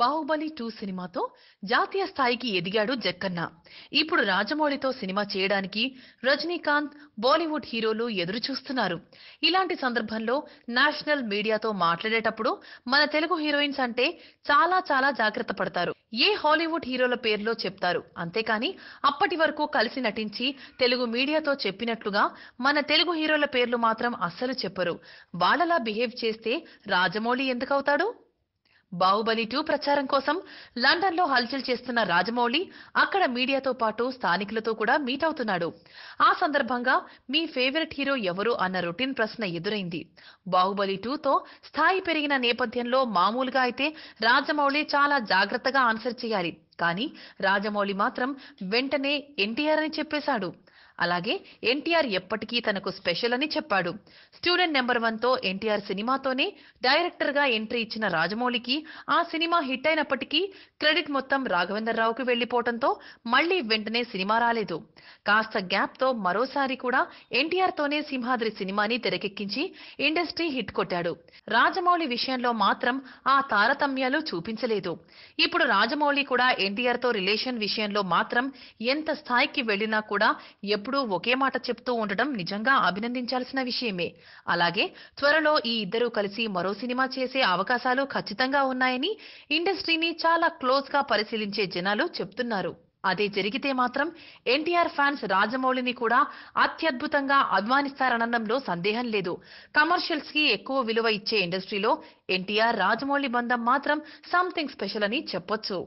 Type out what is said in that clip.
Baahubali two సినిమాతో జాతీయ స్థాయికి ఎదిగాడు జక్కన్న. ఇప్పుడు రాజమౌళితో సినిమా చేయడానికి రజనీకాంత్ బాలీవుడ్ హీరోలు ఎదురు చూస్తున్నారు ఇలాంటి సందర్భంలో నేషనల్ మీడియాతో మాట్లాడేటప్పుడు మన తెలుగు హీరోయిన్స్ అంటే చాలా చాలా జాగ్రత్త పడతారు. ఏ హాలీవుడ్ హీరోల పేర్లో చెప్తారు? అంతేకాని అప్పటి వరకు కలిసి నటించి తెలుగు మీడియాతో చెప్పినట్లుగా మన తెలుగు హీరోల పేర్లు మాత్రం అస్సలు చెప్పరు. వాళ్ళలా బిహేవ్ చేస్తే రాజమౌళి ఎందుకవుతాడు? బాహుబలి టూ ప్రచారం కోసం లండన్లో హల్చల్ చేస్తున్న రాజమౌళి అక్కడ మీడియాతో పాటు స్థానికులతో కూడా మీట్ అవుతున్నాడు. ఆ సందర్భంగా మీ ఫేవరెట్ హీరో ఎవరు అన్న రొటీన్ ప్రశ్న ఎదురైంది. బాహుబలి టూతో స్థాయి పెరిగిన నేపథ్యంలో మామూలుగా అయితే రాజమౌళి చాలా జాగ్రత్తగా ఆన్సర్ చేయాలి. కానీ రాజమౌళి మాత్రం వెంటనే ఎన్టీఆర్ అని చెప్పేశాడు. అలాగే ఎన్టీఆర్ ఎప్పటికీ తనకు స్పెషల్ అని చెప్పాడు. స్టూడెంట్ నెంబర్ వన్తో ఎన్టీఆర్ సినిమాతోనే డైరెక్టర్గా ఎంట్రీ ఇచ్చిన రాజమౌళికి ఆ సినిమా హిట్ అయినప్పటికీ క్రెడిట్ మొత్తం రాఘవేంద్ర రావుకి వెళ్ళిపోవడంతో మళ్ళీ వెంటనే సినిమా రాలేదు. కాస్త గ్యాప్తో మరోసారి కూడా ఎన్టీఆర్ తోనే సింహాద్రి సినిమాని తెరకెక్కించి ఇండస్ట్రీ హిట్ కొట్టాడు. రాజమౌళి విషయంలో మాత్రం ఆ తారతమ్యాలు చూపించలేదు. ఇప్పుడు రాజమౌళి కూడా ఎన్టీఆర్తో రిలేషన్ విషయంలో మాత్రం ఎంత స్థాయికి వెళ్ళినా కూడా ఎప్పుడు ఒకే మాట చెప్తూ ఉండడం నిజంగా అభినందించాల్సిన విషయమే. అలాగే త్వరలో ఈ ఇద్దరూ కలిసి మరో సినిమా చేసే అవకాశాలు ఖచ్చితంగా ఉన్నాయని ఇండస్ట్రీని చాలా క్లోజ్గా పరిశీలించే జనాలు చెప్తున్నారు. అదే జరిగితే మాత్రం ఎన్టీఆర్ ఫ్యాన్స్ రాజమౌళిని కూడా అత్యద్భుతంగా అభిమానిస్తారనడంలో సందేహం లేదు. కమర్షియల్స్కి ఎక్కువ విలువ ఇచ్చే ఇండస్ట్రీలో ఎన్టీఆర్ రాజమౌళి బంధం మాత్రం సంథింగ్ స్పెషల్ అని చెప్పొచ్చు.